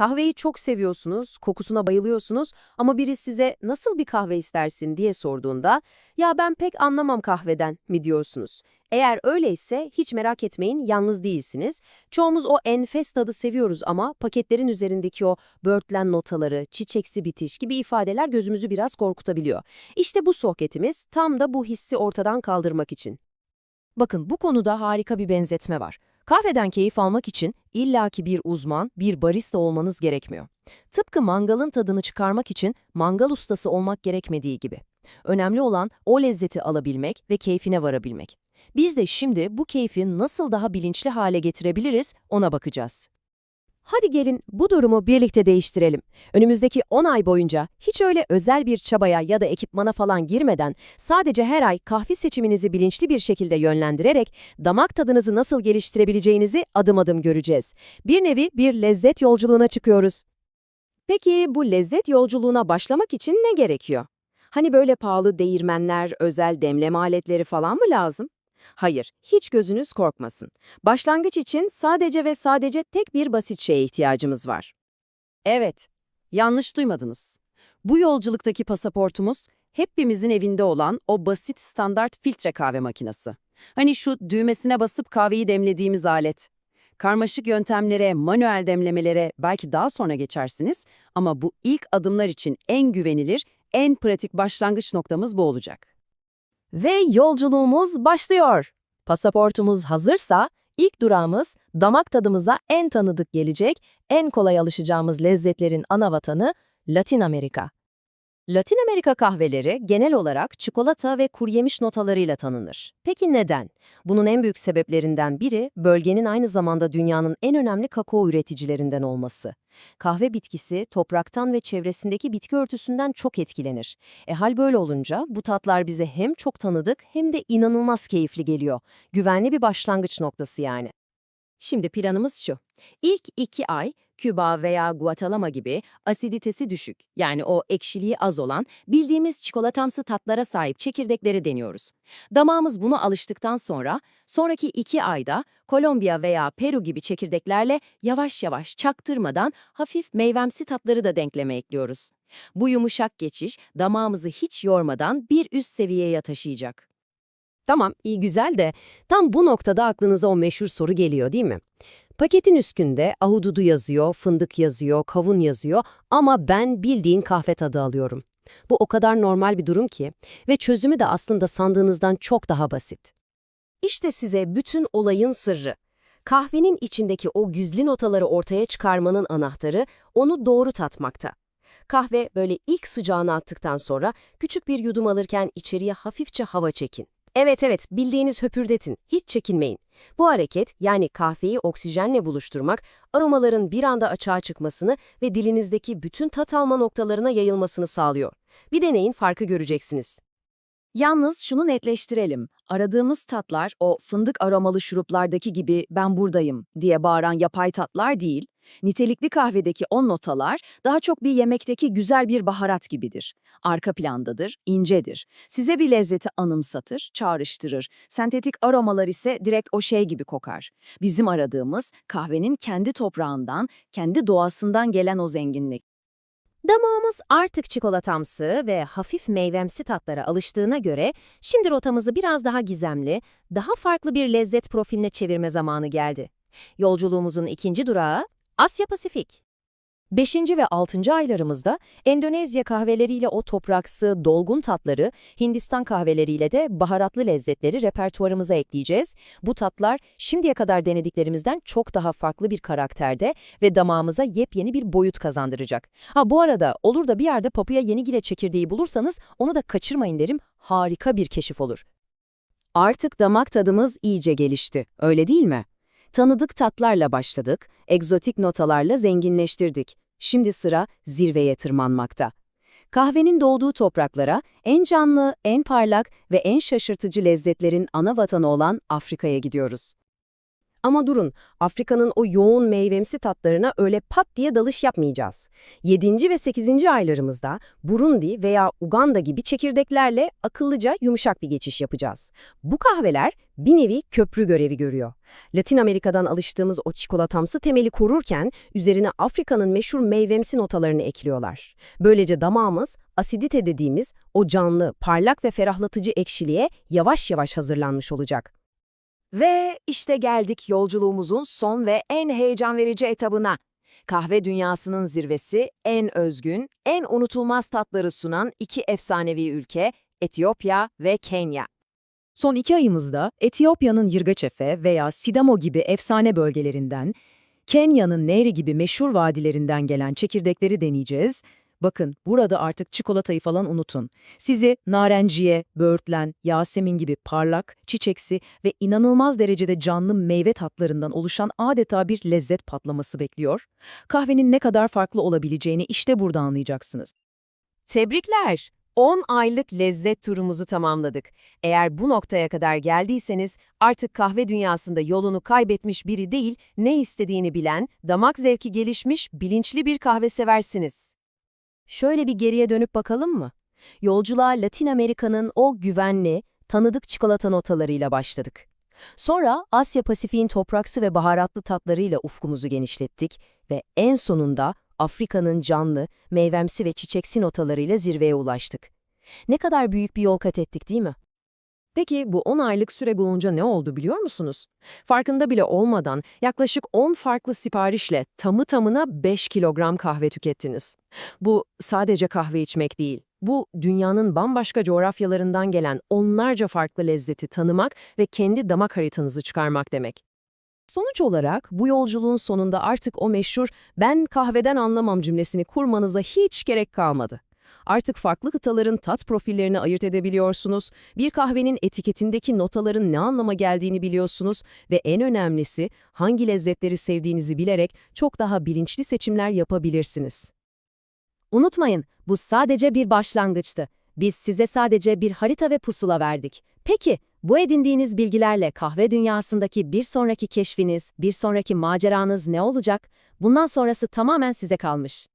Kahveyi çok seviyorsunuz, kokusuna bayılıyorsunuz ama biri size nasıl bir kahve istersin diye sorduğunda ya ben pek anlamam kahveden mi diyorsunuz. Eğer öyleyse hiç merak etmeyin yalnız değilsiniz. Çoğumuz o enfes tadı seviyoruz ama paketlerin üzerindeki o börtlen notaları, çiçeksi bitiş gibi ifadeler gözümüzü biraz korkutabiliyor. İşte bu sohbetimiz tam da bu hissi ortadan kaldırmak için. Bakın bu konuda harika bir benzetme var. Kahveden keyif almak için illaki bir uzman, bir barista olmanız gerekmiyor. Tıpkı mangalın tadını çıkarmak için mangal ustası olmak gerekmediği gibi. Önemli olan o lezzeti alabilmek ve keyfine varabilmek. Biz de şimdi bu keyfi nasıl daha bilinçli hale getirebiliriz ona bakacağız. Hadi gelin bu durumu birlikte değiştirelim. Önümüzdeki 10 ay boyunca hiç öyle özel bir çabaya ya da ekipmana falan girmeden sadece her ay kahve seçiminizi bilinçli bir şekilde yönlendirerek damak tadınızı nasıl geliştirebileceğinizi adım adım göreceğiz. Bir nevi bir lezzet yolculuğuna çıkıyoruz. Peki bu lezzet yolculuğuna başlamak için ne gerekiyor? Hani böyle pahalı değirmenler, özel demleme aletleri falan mı lazım? Hayır, hiç gözünüz korkmasın. Başlangıç için sadece ve sadece tek bir basit şeye ihtiyacımız var. Evet, yanlış duymadınız. Bu yolculuktaki pasaportumuz hepimizin evinde olan o basit standart filtre kahve makinesi. Hani şu düğmesine basıp kahveyi demlediğimiz alet. Karmaşık yöntemlere, manuel demlemelere belki daha sonra geçersiniz ama bu ilk adımlar için en güvenilir, en pratik başlangıç noktamız bu olacak. Ve yolculuğumuz başlıyor. Pasaportumuz hazırsa ilk durağımız damak tadımıza en tanıdık gelecek, en kolay alışacağımız lezzetlerin ana vatanı Latin Amerika. Latin Amerika kahveleri genel olarak çikolata ve kuru yemiş notalarıyla tanınır. Peki neden? Bunun en büyük sebeplerinden biri bölgenin aynı zamanda dünyanın en önemli kakao üreticilerinden olması. Kahve bitkisi topraktan ve çevresindeki bitki örtüsünden çok etkilenir. E hal böyle olunca bu tatlar bize hem çok tanıdık hem de inanılmaz keyifli geliyor. Güvenli bir başlangıç noktası yani. Şimdi planımız şu. İlk iki ay Küba veya Guatemala gibi asiditesi düşük yani o ekşiliği az olan bildiğimiz çikolatamsı tatlara sahip çekirdekleri deniyoruz. Damağımız buna alıştıktan sonra sonraki iki ayda Kolombiya veya Peru gibi çekirdeklerle yavaş yavaş çaktırmadan hafif meyvemsi tatları da denkleme ekliyoruz. Bu yumuşak geçiş damağımızı hiç yormadan bir üst seviyeye taşıyacak. Tamam, iyi güzel de tam bu noktada aklınıza o meşhur soru geliyor değil mi? Paketin üstünde ahududu yazıyor, fındık yazıyor, kavun yazıyor ama ben bildiğin kahve tadı alıyorum. Bu o kadar normal bir durum ki ve çözümü de aslında sandığınızdan çok daha basit. İşte size bütün olayın sırrı. Kahvenin içindeki o güzli notaları ortaya çıkarmanın anahtarı onu doğru tatmakta. Kahve böyle ilk sıcağını attıktan sonra küçük bir yudum alırken içeriye hafifçe hava çekin. Evet evet bildiğiniz höpürdetin, hiç çekinmeyin. Bu hareket yani kahveyi oksijenle buluşturmak aromaların bir anda açığa çıkmasını ve dilinizdeki bütün tat alma noktalarına yayılmasını sağlıyor. Bir deneyin farkı göreceksiniz. Yalnız şunu netleştirelim. Aradığımız tatlar o fındık aromalı şuruplardaki gibi ben buradayım diye bağıran yapay tatlar değil, Nitelikli kahvedeki o notalar daha çok bir yemekteki güzel bir baharat gibidir. Arka plandadır, incedir. Size bir lezzeti anımsatır, çağrıştırır. Sentetik aromalar ise direkt o şey gibi kokar. Bizim aradığımız kahvenin kendi toprağından, kendi doğasından gelen o zenginlik. Damağımız artık çikolatamsı ve hafif meyvemsi tatlara alıştığına göre şimdi rotamızı biraz daha gizemli, daha farklı bir lezzet profiline çevirme zamanı geldi. Yolculuğumuzun ikinci durağı Asya Pasifik. Beşinci ve altıncı aylarımızda Endonezya kahveleriyle o topraksı, dolgun tatları, Hindistan kahveleriyle de baharatlı lezzetleri repertuarımıza ekleyeceğiz. Bu tatlar şimdiye kadar denediklerimizden çok daha farklı bir karakterde ve damağımıza yepyeni bir boyut kazandıracak. Ha bu arada olur da bir yerde Papua Yenigile çekirdeği bulursanız onu da kaçırmayın derim, harika bir keşif olur. Artık damak tadımız iyice gelişti, öyle değil mi? Tanıdık tatlarla başladık, egzotik notalarla zenginleştirdik. Şimdi sıra zirveye tırmanmakta. Kahvenin doğduğu topraklara en canlı, en parlak ve en şaşırtıcı lezzetlerin ana vatanı olan Afrika'ya gidiyoruz. Ama durun, Afrika'nın o yoğun meyvemsi tatlarına öyle pat diye dalış yapmayacağız. 7. ve 8. aylarımızda Burundi veya Uganda gibi çekirdeklerle akıllıca yumuşak bir geçiş yapacağız. Bu kahveler bir nevi köprü görevi görüyor. Latin Amerika'dan alıştığımız o çikolatamsı temeli korurken üzerine Afrika'nın meşhur meyvemsi notalarını ekliyorlar. Böylece damağımız asidite dediğimiz o canlı, parlak ve ferahlatıcı ekşiliğe yavaş yavaş hazırlanmış olacak. Ve işte geldik yolculuğumuzun son ve en heyecan verici etabına. Kahve dünyasının zirvesi, en özgün, en unutulmaz tatları sunan iki efsanevi ülke, Etiyopya ve Kenya. Son iki ayımızda Etiyopya'nın Yirgaçefe veya Sidamo gibi efsane bölgelerinden, Kenya'nın Nehri gibi meşhur vadilerinden gelen çekirdekleri deneyeceğiz. Bakın burada artık çikolatayı falan unutun. Sizi narenciye, böğürtlen, yasemin gibi parlak, çiçeksi ve inanılmaz derecede canlı meyve tatlarından oluşan adeta bir lezzet patlaması bekliyor. Kahvenin ne kadar farklı olabileceğini işte burada anlayacaksınız. Tebrikler! 10 aylık lezzet turumuzu tamamladık. Eğer bu noktaya kadar geldiyseniz artık kahve dünyasında yolunu kaybetmiş biri değil, ne istediğini bilen, damak zevki gelişmiş, bilinçli bir kahve seversiniz. Şöyle bir geriye dönüp bakalım mı? Yolculuğa Latin Amerika'nın o güvenli, tanıdık çikolata notalarıyla başladık. Sonra Asya Pasifik'in topraksı ve baharatlı tatlarıyla ufkumuzu genişlettik ve en sonunda Afrika'nın canlı, meyvemsi ve çiçeksi notalarıyla zirveye ulaştık. Ne kadar büyük bir yol kat ettik değil mi? Peki bu 10 aylık süre boyunca ne oldu biliyor musunuz? Farkında bile olmadan yaklaşık 10 farklı siparişle tamı tamına 5 kilogram kahve tükettiniz. Bu sadece kahve içmek değil. Bu dünyanın bambaşka coğrafyalarından gelen onlarca farklı lezzeti tanımak ve kendi damak haritanızı çıkarmak demek. Sonuç olarak bu yolculuğun sonunda artık o meşhur ben kahveden anlamam cümlesini kurmanıza hiç gerek kalmadı. Artık farklı kıtaların tat profillerini ayırt edebiliyorsunuz, bir kahvenin etiketindeki notaların ne anlama geldiğini biliyorsunuz ve en önemlisi hangi lezzetleri sevdiğinizi bilerek çok daha bilinçli seçimler yapabilirsiniz. Unutmayın, bu sadece bir başlangıçtı. Biz size sadece bir harita ve pusula verdik. Peki, bu edindiğiniz bilgilerle kahve dünyasındaki bir sonraki keşfiniz, bir sonraki maceranız ne olacak? Bundan sonrası tamamen size kalmış.